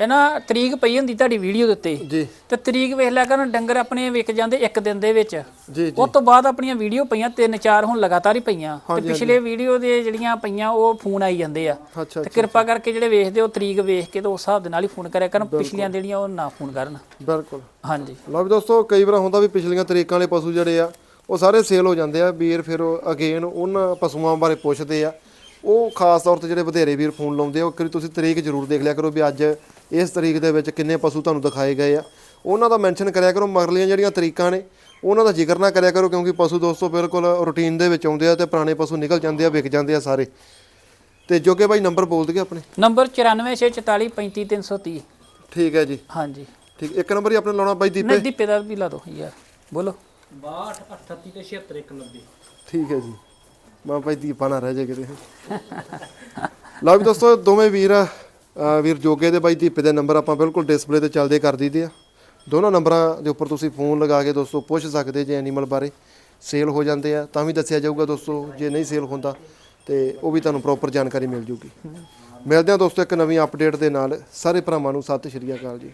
ਇਹ ਨਾ ਤਰੀਕ ਪਈ ਹੁੰਦੀ ਤੁਹਾਡੀ ਵੀਡੀਓ ਦੇ ਉੱਤੇ। ਜੀ। ਤੇ ਤਰੀਕ ਵੇਖ ਲਿਆ ਕਰਨ ਡੰਗਰ ਆਪਣੇ ਵਿਕ ਜਾਂਦੇ ਇੱਕ ਦਿਨ ਦੇ ਵਿੱਚ। ਜੀ ਉਸ ਤੋਂ ਬਾਅਦ ਆਪਣੀਆਂ ਵੀਡੀਓ ਪਈਆਂ ਤਿੰਨ ਚਾਰ ਹੁਣ ਲਗਾਤਾਰ ਹੀ ਪਈਆਂ। ਤੇ ਪਿਛਲੇ ਵੀਡੀਓ ਦੇ ਜਿਹੜੀਆਂ ਪਈਆਂ ਉਹ ਫੋਨ ਆਈ ਜਾਂਦੇ ਆ। ਤੇ ਕਿਰਪਾ ਕਰਕੇ ਜਿਹੜੇ ਵੇਖਦੇ ਉਹ ਤਰੀਕ ਵੇਖ ਕੇ ਤੇ ਉਸ ਹਿਸਾਬ ਦੇ ਨਾਲ ਹੀ ਫੋਨ ਕਰਿਆ ਕਰਨ। ਪਿਛਲੀਆਂ ਜਿਹੜੀਆਂ ਉਹ ਨਾ ਫੋਨ ਕਰਨ। ਬਿਲਕੁਲ। ਹਾਂਜੀ। ਲਓ ਵੀ ਦੋਸਤੋ ਕਈ ਵਾਰ ਹੁੰਦਾ ਵੀ ਪਿਛਲੀਆਂ ਤਰੀਕਾਂ ਵਾਲੇ ਪਸ਼ੂ ਜਿਹੜੇ ਆ ਉਹ ਸਾਰੇ ਸੇਲ ਹੋ ਜਾਂਦੇ ਆ। ਵੀਰ ਫਿਰ ਅਗੇਨ ਉਹਨਾਂ ਪਸ਼ੂਆਂ ਬਾਰੇ ਪੁੱਛਦੇ ਆ। ਉਹ ਖਾਸ ਤੌਰ ਤੇ ਜਿਹੜੇ ਵਧੇਰੇ ਵੀਰ ਫੋਨ ਲਾਉਂਦੇ ਆ ਉਹ ਕਰੀ ਤੁਸੀਂ ਤਰੀਕ ਜ਼ਰੂਰ ਦੇਖ ਲਿਆ ਕਰੋ ਵੀ ਅੱਜ ਇਸ ਤਰੀਕ ਦੇ ਵਿੱਚ ਕਿੰਨੇ ਪਸ਼ੂ ਤੁਹਾਨੂੰ ਦਿਖਾਏ ਗਏ ਆ। ਉਹਨਾਂ ਦਾ ਮੈਂਸ਼ਨ ਕਰਿਆ ਕਰੋ ਮਗਰਲੀਆਂ ਜਿਹੜੀਆਂ ਤਰੀਕਾਂ ਨੇ ਉਹਨਾਂ ਦਾ ਜ਼ਿਕਰ ਨਾ ਕਰਿਆ ਕਰੋ ਕਿਉਂਕਿ ਪਸ਼ੂ ਦੋਸਤੋ ਬਿਲਕੁਲ ਰੂਟੀਨ ਦੇ ਵਿੱਚ ਆਉਂਦੇ ਆ ਤੇ ਪੁਰਾਣੇ ਪਸ਼ੂ ਨਿਕਲ ਜਾਂਦੇ ਆ ਵਿਕ ਜਾਂਦੇ ਆ ਸਾਰੇ। ਤੇ ਜੋਗੇ ਬਾਈ ਨੰਬਰ ਬੋਲ ਦਗੇ ਆਪਣੇ? ਨੰਬਰ 9464435330 ਠੀਕ ਹੈ ਜੀ। ਹਾਂਜੀ। ਠੀਕ ਇੱਕ ਨੰਬਰ ਹੀ ਆਪਣੇ ਲਾਉਣਾ ਬਾਈ ਦੀਪੇ? ਨਹੀਂ ਦੀਪੇ ਦਾ ਵੀ ਲਾ ਦਿਓ ਯਾਰ ਬੋਲੋ। 62 38 ਤੇ 76 190 ਠੀਕ ਹੈ ਜੀ। ਮੈਂ ਭਾਈ ਦੀਪਾ ਨਾ ਰਹਿ ਜਾ ਕਿਤੇ। ਲਓ ਵੀ ਦੋਸਤੋ ਦੋਵੇਂ ਵੀਰ ਵੀਰ ਜੋਗੇ ਦੇ ਬਾਈ ਦੀਪੇ ਦੇ ਨੰਬਰ ਆਪਾਂ ਬਿਲਕੁਲ ਡਿਸਪਲੇ ਤੇ ਚੱਲਦੇ ਕਰ ਦਈਦੇ ਆ। ਦੋਨਾਂ ਨੰਬਰਾਂ ਦੇ ਉੱਪਰ ਤੁਸੀਂ ਫੋਨ ਲਗਾ ਕੇ ਦੋਸਤੋ ਪੁੱਛ ਸਕਦੇ ਜੇ ਐਨੀਮਲ ਬਾਰੇ। ਸੇਲ ਹੋ ਜਾਂਦੇ ਆ, ਤਾਂ ਵੀ ਦੱਸਿਆ ਜਾਊਗਾ ਦੋਸਤੋ, ਜੇ ਨਹੀਂ ਸੇਲ ਹੁੰਦਾ ਤੇ ਉਹ ਵੀ ਤੁਹਾਨੂੰ ਪ੍ਰੋਪਰ ਜਾਣਕਾਰੀ ਮਿਲ ਜੂਗੀ। ਮਿਲਦੇ ਆ ਦੋਸਤੋ ਇੱਕ ਨਵੀਂ ਅਪਡੇਟ ਦੇ ਨਾਲ। ਸਾਰੇ ਭਰਾਵਾਂ ਨੂੰ ਸਤਿ ਸ਼੍ਰੀ ਅਕਾਲ ਜੀ।